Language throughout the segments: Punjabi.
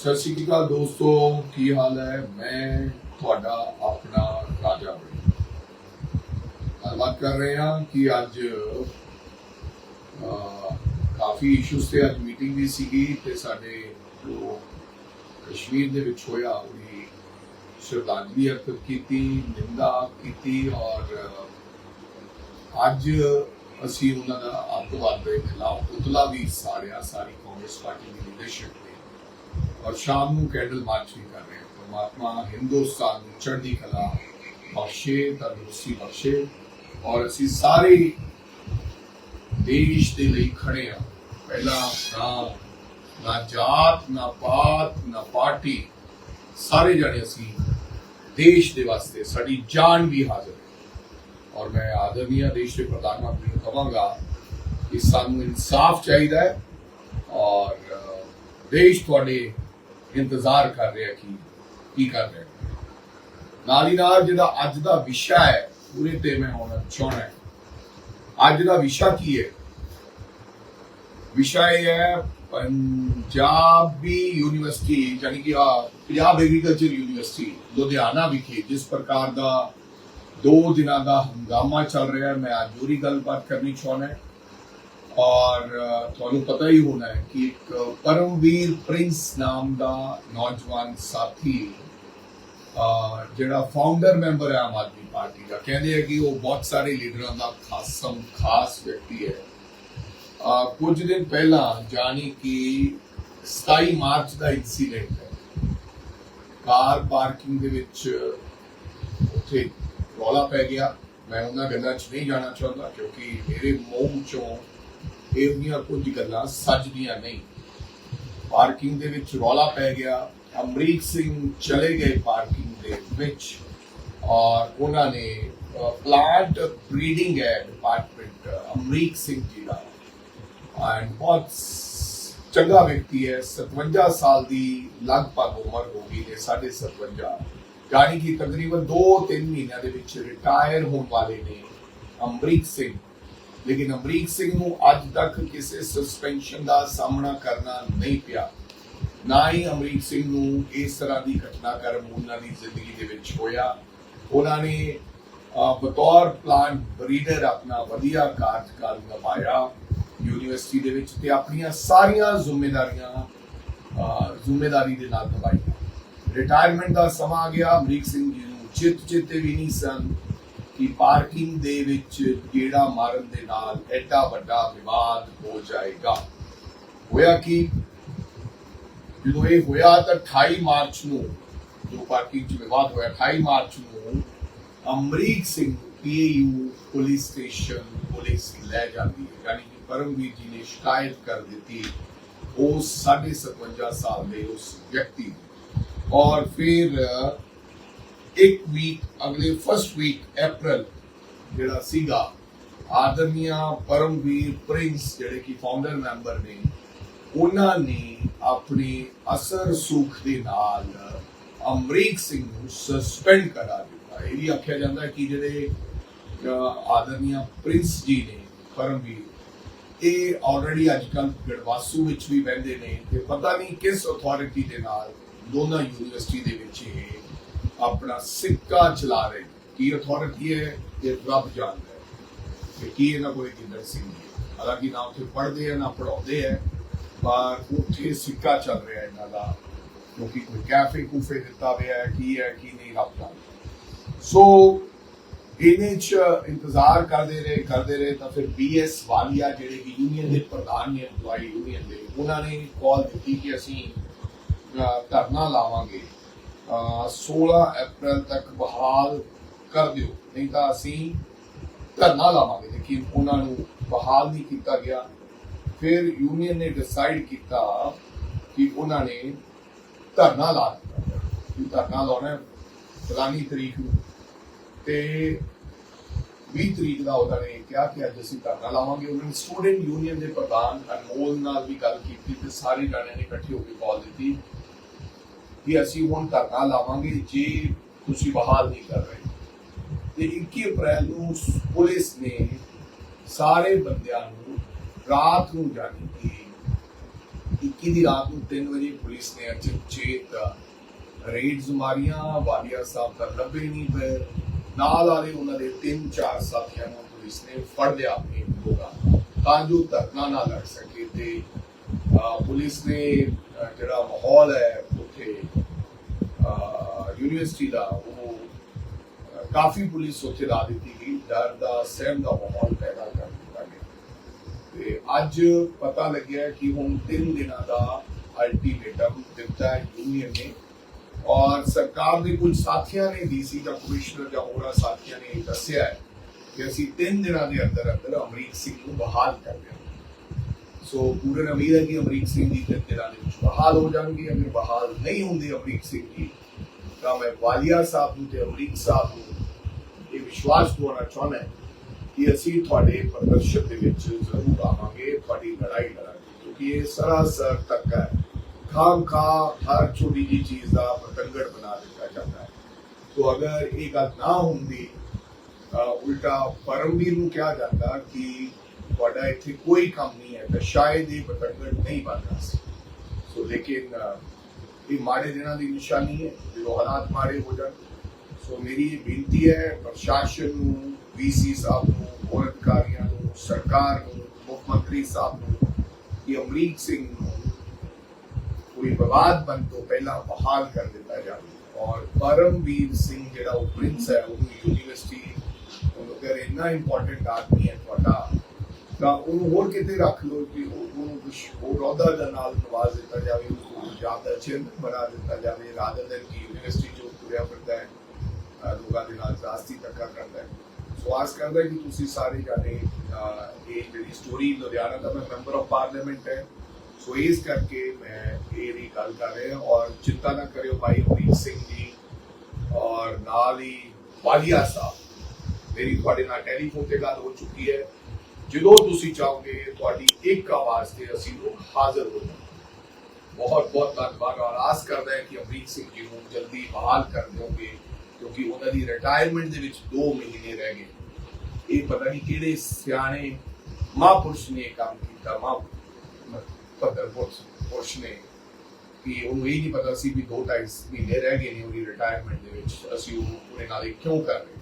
ਸਤਿ ਸ਼੍ਰੀ ਅਕਾਲ ਦੋਸਤੋ, ਕੀ ਹਾਲ ਹੈ? ਮੈਂ ਤੁਹਾਡਾ ਆਪਣਾ ਰਾਜਾ ਬੜੀ ਗੱਲਬਾਤ ਕਰ ਰਹੇ ਹਾਂ ਕਿ ਅੱਜ ਕਾਫੀ ਇਸ਼ੂਸ ਤੇ ਅੱਜ ਮੀਟਿੰਗ ਵੀ ਸੀਗੀ ਤੇ ਸਾਡੇ ਜੋ ਕਸ਼ਮੀਰ ਦੇ ਵਿੱਚ ਹੋਇਆ, ਉਹਦੀ ਸ਼ਰਧਾਂਜਲੀ ਅਰਪਿਤ ਕੀਤੀ, ਨਿੰਦਾ ਕੀਤੀ ਔਰ ਅੱਜ ਅਸੀਂ ਉਹਨਾਂ ਦਾ ਅੱਤਵਾਦ ਦੇ ਖਿਲਾਫ ਪੁਤਲਾ ਵੀ ਸਾੜਿਆ ਸਾਰੀ ਕਾਂਗਰਸ ਪਾਰਟੀ ਦੀ ਲੀਡਰਸ਼ਿਪ ਔਰ ਸ਼ਾਮ ਨੂੰ ਕੈਂਡਲ ਮਾਰਚ ਵੀ ਕਰ ਰਹੇ ਹਾਂ ਪਰਮਾਤਮਾ ਹਿੰਦੁਸਤਾਨ ਨੂੰ ਚੜ੍ਹਦੀ ਕਲਾ ਬਖਸ਼ੇ ਤੰਦਰੁਸਤੀ ਬਖਸ਼ੇ ਔਰ ਅਸੀਂ ਸਾਰੇ ਦੇਸ਼ ਦੇ ਲਈ ਖੜੇ ਹਾਂ ਪਹਿਲਾ ਨਾ ਨਾ ਜਾਤ ਨਾ ਪਾਤ ਨਾ ਪਾਰਟੀ ਸਾਰੇ ਜਣੇ ਅਸੀਂ ਦੇਸ਼ ਦੇ ਵਾਸਤੇ ਸਾਡੀ ਜਾਨ ਵੀ ਹਾਜ਼ਰ ਹੈ ਔਰ ਮੈਂ ਆਦਰਨੀय ਦੇਸ਼ ਦੇ ਪ੍ਰਧਾਨ ਮੰਤਰੀ ਨੂੰ ਕਹਾਂਗਾ ਕਿ ਸਾਨੂੰ ਇਨਸਾਫ ਚਾਹੀਦਾ ਹੈ ਔਰ ਦੇਸ਼ ਤੁਹਾਡੇ ਇੰਤਜ਼ਾਰ ਕਰ ਰਿਹਾ ਕਿ ਕੀ ਕਰ ਰਿਹਾ ਨਾਲ ਹੀ ਨਾਲ ਜਿਹੜਾ ਅੱਜ ਦਾ ਵਿਸ਼ਾ ਹੈ, ਪੂਰੇ ਤੇ ਮੈਂ ਹੁਣ ਚਾਹਣਾ ਅੱਜ ਦਾ ਵਿਸ਼ਾ ਕੀ ਹੈ? ਵਿਸ਼ਾ ਇਹ ਹੈ ਪੰਜਾਬੀ ਯੂਨੀਵਰਸਿਟੀ ਯਾਨੀ ਕਿ ਪੰਜਾਬ ਐਗਰੀਕਲਚਰ ਯੂਨੀਵਰਸਿਟੀ, ਲੁਧਿਆਣਾ ਵਿਖੇ, ਜਿਸ ਪ੍ਰਕਾਰ ਦਾ ਦੋ ਦਿਨਾਂ ਦਾ ਹੰਗਾਮਾ ਚੱਲ ਰਿਹਾ ਹੈ, ਮੈਂ ਅੱਜ ਉਹਦੀ ਗੱਲਬਾਤ ਕਰਨੀ ਚਾਹੁੰਦਾ ਔਰ ਤੁਹਾਨੂੰ ਪਤਾ ਹੀ ਹੋਣਾ ਹੈ ਕਿ ਇੱਕ ਪਰਮਵੀਰ ਪ੍ਰਿੰਸ ਨਾਮ ਦਾ ਨੌਜਵਾਨ ਸਾਥੀ ਜਿਹੜਾ ਫਾਊਂਡਰ ਮੈਂਬਰ ਹੈ ਆਮ ਆਦਮੀ ਪਾਰਟੀ ਦਾ, ਕਹਿੰਦੇ ਆ ਕਿ ਉਹ ਬਹੁਤ ਸਾਰੇ ਲੀਡਰਾਂ ਦਾ ਖਾਸਮ ਖਾਸ ਵਿਅਕਤੀ ਹੈ। ਕੁਝ ਦਿਨ ਪਹਿਲਾਂ ਜਾਣੀ ਕਿ 27 ਮਾਰਚ ਦਾ ਇਨਸੀਡੈਂਟ ਹੈ। ਕਾਰ ਪਾਰਕਿੰਗ ਦੇ ਵਿੱਚ ਉੱਥੇ ਰੌਲਾ ਪੈ ਗਿਆ। ਮੈਂ ਉਹਨਾਂ ਗੱਲਾਂ 'ਚ ਨਹੀਂ ਜਾਣਾ ਚਾਹੁੰਦਾ ਕਿਉਂਕਿ ਮੇਰੇ ਮੂੰਹ 'ਚੋਂ ਇਹ ਦੀਆਂ ਕੁਝ ਗੱਲਾਂ ਸੱਜਦੀਆਂ ਨਹੀਂ। ਪਾਰਕਿੰਗ ਦੇ ਵਿੱਚ ਰੌਲਾ ਪੈ ਗਿਆ। ਅਮਰੀਕ ਸਿੰਘ ਚਲੇ ਗਏ ਪਾਰਕਿੰਗ ਦੇ ਵਿੱਚ ਔਰ ਉਹਨਾਂ ਨੇ ਪਲਾਂਟ ਬਰੀਡਿੰਗ ਹੈ ਡਿਪਾਰਟਮੈਂਟ ਅਮਰੀਕ ਸਿੰਘ ਜੀ ਦਾ। ਐਂਡ ਬਹੁਤ ਚੰਗਾ ਵਿਅਕਤੀ ਹੈ। 57 ਸਾਲ ਦੀ ਲਗਭਗ ਉਮਰ ਹੋ ਗਈ ਹੈ 57 ਯਾਨੀ ਕਿ ਤਕਰੀਬਨ 2-3 ਮਹੀਨਿਆਂ ਦੇ ਵਿੱਚ ਰਿਟਾਇਰ ਹੋਣ ਵਾਲੇ ਨੇ ਅਮਰੀਕ ਸਿੰਘ। ਲੇਕਿਨ ਅਮਰੀਕ ਸਿੰਘ ਨੂੰ ਅੱਜ ਤੱਕ ਕਿਸੇ ਸਸਪੈਂਸ਼ਨ ਦਾ ਸਾਹਮਣਾ ਕਰਨਾ ਨਹੀਂ ਪਿਆ। ਨਾ ਹੀ ਅਮਰੀਕ ਸਿੰਘ ਨੂੰ ਇਸ ਤਰ੍ਹਾਂ ਦੀ ਘਟਨਾਕ੍ਰਮ ਉਹਨਾਂ ਦੀ ਜ਼ਿੰਦਗੀ ਦੇ ਵਿੱਚ ਹੋਇਆ। ਉਹਨਾਂ ਨੇ ਬਤੌਰ ਪਲਾਂਟ ਬਰੀਡਰ ਆਪਣਾ ਵਧੀਆ ਕਾਰਜਕਾਲ ਨਿਭਾਇਆ ਯੂਨੀਵਰਸਿਟੀ ਦੇ ਵਿੱਚ ਤੇ ਆਪਣੀਆਂ ਸਾਰੀਆਂ ਜ਼ਿੰਮੇਵਾਰੀਆਂ ਅਹ, ਜ਼ਿੰਮੇਵਾਰੀ ਦੇ ਨਾਲ ਨਿਭਾਈਆਂ। ਰਿਟਾਇਰਮੈਂਟ ਦਾ ਸਮਾਂ ਆ ਗਿਆ। ਅਮਰੀਕ ਸਿੰਘ ਜੀ ਨੂੰ ਚਿੱਤ ਚਿੱਤੇ ਵੀ ਨਹੀਂ ਸਨ। ਕਿ ਪਾਰਕਿੰਗ ਦੇ ਵਿੱਚ ਗੇੜਾ ਮਾਰਨ ਦੇ ਨਾਲ ਐਡਾ ਵੱਡਾ ਵਿਵਾਦ ਹੋ ਜਾਏਗਾ। ਹੋਇਆ ਕਿ? ਜਦੋਂ ਇਹ ਹੋਇਆ ਤਾਂ 28 ਮਾਰਚ ਨੂੰ ਜੋ ਪਾਰਕਿੰਗ 'ਚ ਵਿਵਾਦ ਹੋਇਆ 28 ਮਾਰਚ ਨੂੰ Amrik Singh PAU police station police ਲੈ ਜਾਂਦੀ ਹੈ। ਯਾਨੀ ਕਿ ਪਰਮਵੀਰ ਜੀ ਨੇ ਸ਼ਿਕਾਇਤ ਕਰ ਦਿੱਤੀ। ਉਸ 57 ਸਾਲ ਦੇ ਉਸ ਵਿਅਕਤੀ ਔਰ ਫਿਰ ਇੱਕ ਵੀਕ ਅਗਲੇ ਫਸਟ ਵੀਕ April, ਜਿਹੜਾ ਸੀਗਾ ਆਦਰਨੀਆ ਪਰਮਵੀਰ ਪ੍ਰਿੰਸ ਜਿਹੜੇ ਕਿ ਫਾਊਂਡਰ ਮੈਂਬਰ ਨੇ, ਉਹਨਾਂ ਨੇ ਆਪਣੇ ਅਸਰ ਸੁਖ ਦੇ ਨਾਲ ਅਮਰੀਕ ਸਿੰਘ ਨੂੰ ਸਸਪੈਂਡ ਕਰਾ ਦਿੱਤਾ। ਇਹ ਵੀ ਆਖਿਆ ਜਾਂਦਾ ਕਿ ਜਿਹੜੇ ਆਦਰਨੀਆ ਪ੍ਰਿੰਸ ਜੀ ਨੇ, ਪਰਮਵੀਰ, ਇਹ ਆਲਰੇਡੀ ਅੱਜ ਕੱਲ ਗੜਵਾਸੂ ਵਿੱਚ ਵੀ ਬਹਿੰਦੇ ਨੇ ਤੇ ਪਤਾ ਨਹੀਂ ਕਿਸ ਅਥਾਰਟੀ ਦੇ ਨਾਲ ਦੋਨਾਂ ਯੂਨੀਵਰਸਿਟੀ ਦੇ ਵਿੱਚ ਇਹ ਆਪਣਾ ਸਿੱਕਾ ਚਲਾ ਰਹੇ ਕੀ ਅਥਾਰਟੀ ਹੈ ਇਹ ਰੱਬ ਜਾਣਦਾ ਹੈ। ਕਿ ਕੀ ਇਹਨਾਂ ਕੋਲ ਕਿੰਦਰ ਸਿੰਘ ਹਾਲਾਂਕਿ ਨਾ ਉੱਥੇ ਪੜ੍ਹਦੇ ਆ, ਨਾ ਪੜਾਉਂਦੇ ਆ, ਪਰ ਉੱਥੇ ਸਿੱਕਾ ਚੱਲ ਰਿਹਾ ਇਹਨਾਂ ਦਾ। ਕਿਉਂਕਿ ਕੋਈ ਕੈਫੇ ਕੂਫੇ ਦਿੱਤਾ ਹੋਇਆ ਹੈ, ਕੀ ਹੈ, ਕੀ ਨਹੀਂ, ਰੱਬ ਜਾਣਦਾ। ਸੋ ਇਹਨੇ ਚ ਇੰਤਜ਼ਾਰ ਕਰਦੇ ਰਹੇ ਕਰਦੇ ਰਹੇ, ਤਾਂ ਫਿਰ ਬੀਐਸ ਵਾਲੀਆ ਜਿਹੜੇ ਕਿ ਯੂਨੀਅਨ ਦੇ ਪ੍ਰਧਾਨ ਨੇ ਐਮਪਲਾਈ ਯੂਨੀਅਨ ਦੇ, ਉਹਨਾਂ ਨੇ ਕਾਲ ਦਿੱਤੀ ਕਿ ਅਸੀਂ ਧਰਨਾ ਲਾਵਾਂਗੇ। 16 ਅਪ੍ਰੈਲ ਤੱਕ ਬਹਾਲ ਕਰ ਦਿਓ। ਨਹੀਂ ਤਾਂ ਅਸੀਂ ਧਰਨਾ ਲਾਵਾਂਗੇ। ਲੇਕਿਨ ਉਹਨਾਂ ਨੂੰ ਬਹਾਲ ਨਹੀਂ ਕੀਤਾ ਗਿਆ। ਫਿਰ ਯੂਨੀਅਨ ਨੇ ਡਿਸਾਈਡ ਕੀਤਾ ਕਿ ਉਹਨਾਂ ਨੇ ਧਰਨਾ ਲਾ ਦਿੱਤਾ। ਕਿ ਧਰਨਾ ਲਾਉਣਾ ਹੈ ਫਲਾਨੀ ਤਰੀਕ ਨੂੰ। ਤੇ 20 ਤਰੀਕ ਦਾ ਉਹਨਾਂ ਨੇ ਕਿਹਾ ਕਿ ਅੱਜ ਅਸੀਂ ਧਰਨਾ ਲਾਵਾਂਗੇ। ਉਹਨਾਂ ਨੇ ਸਟੂਡੈਂਟ ਯੂਨੀਅਨ ਦੇ ਪ੍ਰਧਾਨ ਅਨਮੋਲ ਨਾਲ ਵੀ ਗੱਲ ਕੀਤੀ ਤੇ ਸਾਰੇ ਜਾਣਿਆਂ ਨੇ ਇਕੱਠੇ ਹੋ ਕੇ ਕਾਲ ਦਿੱਤੀ। ਕਿ ਅਸੀਂ ਹੁਣ ਧਰਨਾ ਲਾਵਾਂਗੇ ਜੇ ਤੁਸੀਂ ਬਹਾਲ ਨਹੀਂ ਕਰ ਰਹੇ। ਤੇ 21 ਅਪ੍ਰੈਲ ਨੂੰ ਪੁਲਿਸ ਨੇ ਸਾਰੇ ਬੰਦਿਆਂ ਨੂੰ ਰਾਤ ਨੂੰ ਜਾਣੀ ਕਿ 21 ਦੀ ਰਾਤ ਨੂੰ 3 ਵਜੇ ਪੁਲਿਸ ਨੇ ਅਚਨਚੇਤ ਰੇਡਸ ਮਾਰੀਆਂ, ਵਾਲੀਆ ਸਾਹਿਬ ਦਾ ਲੱਭੇ ਨਹੀਂ ਪਏ। ਨਾਲ ਵਾਲੇ ਉਹਨਾਂ ਦੇ ਤਿੰਨ ਚਾਰ ਸਾਥੀਆਂ ਨੂੰ ਪੁਲਿਸ ਨੇ ਫੜ ਲਿਆ ਆਪਣੇ ਲੋਕਾਂ ਤਾਂ ਜੋ ਧਰਨਾ ਨਾ ਲੜ ਸਕੇ ਤੇ ਪੁਲਿਸ ਨੇ ਜਿਹੜਾ ਮਾਹੌਲ ਹੈ ਯੂਨੀਵਰਸਿਟੀ ਦਾ, ਉਹ ਕਾਫੀ ਪੁਲਿਸ ਉੱਥੇ ਲਾ ਦਿੱਤੀ ਗਈ। ਡਰ ਦਾ, ਸਹਿਮ ਦਾ ਮਾਹੌਲ ਪੈਦਾ ਕਰ ਦਿੱਤਾ ਗਿਆ। ਤੇ ਅੱਜ ਪਤਾ ਲੱਗਿਆ ਕਿ ਹੁਣ 3 ਦਿਨਾਂ ਦਾ ਅਲਟੀਮੇਟਮ ਦਿੱਤਾ ਯੂਨੀਅਨ ਨੇ। ਔਰ ਸਰਕਾਰ ਦੇ ਕੁਝ ਸਾਥੀਆਂ ਨੇ ਡੀਸੀ ਦਾ ਕਮਿਸ਼ਨਰ ਜਾਂ ਹੋਰਾਂ ਸਾਥੀਆਂ ਨੇ ਦੱਸਿਆ ਕਿ ਅਸੀਂ 3 ਦਿਨਾਂ ਦੇ ਅੰਦਰ ਅੰਦਰ ਅਮਰੀਕ ਸਿੰਘ ਨੂੰ ਬਹਾਲ ਕਰ ਦਿਆਂਗੇ ਸੋ ਪੂਰਨ ਉਮੀਦ ਹੈ ਕਿ ਅਮਰੀਕ ਸਿੰਘ ਜੀ ਤਿੰਨ ਦੇ ਵਿੱਚ ਬਹਾਲ ਹੋ ਜਾਣਗੇ। ਅਗਰ ਬਹਾਲ ਨਹੀਂ ਹੁੰਦੇ ਅਮਰੀਕ ਸਿੰਘ ਜੀ, ਤਾਂ ਮੈਂ ਵਾਲੀਆ ਸਾਹਿਬ ਨੂੰ ਤੇ ਅਮਰੀਕ ਸਾਹਿਬ ਨੂੰ ਇਹ ਵਿਸ਼ਵਾਸ ਦਿਵਾਉਣਾ ਚਾਹੁੰਦਾ ਕਿ ਅਸੀਂ ਤੁਹਾਡੇ ਪ੍ਰਦਰਸ਼ਨ ਦੇ ਵਿੱਚ ਜ਼ਰੂਰ ਆਵਾਂਗੇ, ਤੁਹਾਡੀ ਲੜਾਈ ਲੜਾਂਗੇ, ਕਿਉਂਕਿ ਇਹ ਸਰਾਸਰ ਤੱਕ ਹੈ। ਖਾਮ ਖਾ ਹਰ ਛੋਟੀ ਜੀ ਚੀਜ਼ ਦਾ ਪਤੰਗੜ ਬਣਾ ਦਿੱਤਾ ਜਾਂਦਾ ਹੈ। ਸੋ ਅਗਰ ਇਹ ਗੱਲ ਨਾ ਹੁੰਦੀ ਉਲਟਾ ਪਰਮਵੀਰ ਨੂੰ ਕਿਹਾ ਜਾਂਦਾ ਕਿ ਤੁਹਾਡਾ ਇੱਥੇ ਕੋਈ ਕੰਮ ਨਹੀਂ ਹੈ, ਤਾਂ ਸ਼ਾਇਦ ਇਹ ਪਤੰਗੜ ਨਹੀਂ ਬਣਦਾ। ਸੀ ਸੋ ਲੇਕਿਨ ਇਹ ਮਾੜੇ ਦਿਨਾਂ ਦੀ ਨਿਸ਼ਾਨੀ ਹੈ, ਜਦੋਂ ਹਾਲਾਤ ਮਾੜੇ ਹੋ ਜਾਣ। ਸੋ ਮੇਰੀ ਇਹ ਬੇਨਤੀ ਹੈ, ਪ੍ਰਸ਼ਾਸਨ ਨੂੰ ਵੀਸੀ ਸਾਹਿਬ ਨੂੰ, ਹੋਰ ਅਧਿਕਾਰੀਆਂ ਨੂੰ, ਸਰਕਾਰ ਨੂੰ, ਮੁੱਖ ਮੰਤਰੀ ਸਾਹਿਬ ਨੂੰ, ਕਿ ਅਮਰੀਕ ਸਿੰਘ ਨੂੰ ਕੋਈ ਵਿਵਾਦ ਬਣ ਤੋਂ ਪਹਿਲਾਂ ਬਹਾਲ ਕਰ ਦਿੱਤਾ ਜਾਵੇ। ਔਰ ਪਰਮਵੀਰ ਸਿੰਘ ਜਿਹੜਾ ਉਹ ਪ੍ਰਿੰਸ ਹੈ, ਉਹ ਯੂਨੀਵਰਸਿਟੀ ਅਗਰ ਇੰਨਾ ਇੰਪੋਰਟੈਂਟ ਆਦਮੀ ਹੈ ਤੁਹਾਡਾ, ਤਾਂ ਉਹਨੂੰ ਹੋਰ ਕਿਤੇ ਰੱਖ ਲਓ ਕਿ ਉਹਨੂੰ ਕੁਝ ਹੋਰ ਅਹੁਦਾ ਦੇ ਨਾਲ ਨਵਾਜ਼ ਦਿੱਤਾ ਜਾਵੇ, ਉਹਨੂੰ ਪੰਜਾਬ ਦਾ ਚੇਅਰਮੈਨ ਬਣਾ ਦਿੱਤਾ ਜਾਵੇ ਰਾਦਰ ਦੇ ਕਿ ਯੂਨੀਵਰਸਿਟੀ ਜੋ ਤੁਰਿਆ ਫਿਰਦਾ ਹੈ ਲੋਕਾਂ ਦੇ ਨਾਲ ਜਾਸਤੀ ਧੱਕਾ ਕਰਦਾ ਹੈ। ਸੋ ਆਸ ਕਰਦਾ ਕਿ ਤੁਸੀਂ ਸਾਰੇ ਜਾਣੇ ਇਹ ਜਿਹੜੀ ਸਟੋਰੀ ਲੁਧਿਆਣਾ ਦਾ ਮੈਂ ਮੈਂਬਰ ਆਫ ਪਾਰਲੀਮੈਂਟ ਹੈ। ਸੋ ਇਸ ਕਰਕੇ ਮੈਂ ਇਹ ਦੀ ਗੱਲ ਕਰ ਰਿਹਾ ਔਰ ਚਿੰਤਾ ਨਾ ਕਰਿਓ ਭਾਈ ਪ੍ਰੀਤ ਸਿੰਘ ਜੀ ਔਰ ਨਾਲ ਹੀ ਵਾਲੀਆ ਸਾਹਿਬ। ਮੇਰੀ ਤੁਹਾਡੇ ਨਾਲ ਟੈਲੀਫੋਨ ਤੇ ਗੱਲ ਹੋ ਚੁੱਕੀ ਹੈ। ਜਦੋਂ ਤੁਸੀਂ ਚਾਹੋਗੇ ਤੁਹਾਡੀ ਇੱਕ ਆਵਾਜ਼ ਤੇ ਅਸੀਂ ਲੋਕ ਹਾਜ਼ਰ ਹੋ ਜਾਵਾਂਗੇ। ਬਹੁਤ ਬਹੁਤ ਧੰਨਵਾਦ ਔਰ ਆਸ ਕਰਦਾ ਹੈ ਕਿ ਅਮਰੀਕ ਸਿੰਘ ਜੀ ਨੂੰ ਜਲਦੀ ਬਹਾਲ ਕਰ ਦਿਓਗੇ, ਕਿਉਂਕਿ ਉਹਨਾਂ ਦੀ ਰਿਟਾਇਰਮੈਂਟ ਦੇ ਵਿੱਚ 2 ਮਹੀਨੇ ਰਹਿ ਗਏ। ਇਹ ਪਤਾ ਨਹੀਂ ਕਿਹੜੇ ਸਿਆਣੇ ਮਹਾਂਪੁਰਸ਼ ਨੇ ਕੰਮ ਕੀਤਾ ਮਹਾਂ ਪੱਤਰ ਪੁਰਸ਼ ਨੇ। ਕਿ ਉਹਨੂੰ ਇਹ ਨਹੀਂ ਪਤਾ ਸੀ ਵੀ 2 2.5 ਮਹੀਨੇ ਰਹਿ ਗਏ ਨੇ ਉਹਦੀ ਰਿਟਾਇਰਮੈਂਟ ਦੇ ਵਿੱਚ, ਅਸੀਂ ਉਹ ਉਹਨੇ ਨਾਲ ਇਹ ਕਿਉਂ ਕਰ ਰਹੇ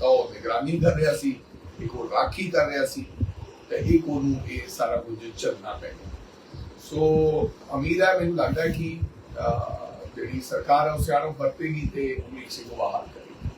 ਤਾਂ ਉਹ ਨਿਗਰਾਨੀ ਕਰ ਰਿਹਾ ਸੀ, ਇੱਕ ਉਹ ਰਾਖੀ ਕਰ ਰਿਹਾ ਸੀ ਤੇ ਇੱਕ ਉਹਨੂੰ ਇਹ ਸਾਰਾ ਕੁਝ ਚੱਲਣਾ ਪੈ ਸੋ ਉਮੀਦ ਹੈ, ਮੈਨੂੰ ਲੱਗਦਾ ਕਿ ਜਿਹੜੀ ਸਰਕਾਰ ਹੈ, ਉਹ ਸਿਆਣਪ ਵਰਤੇਗੀ ਤੇ ਉਮੀਦ ਸਿੰਘ ਬਾਹਰ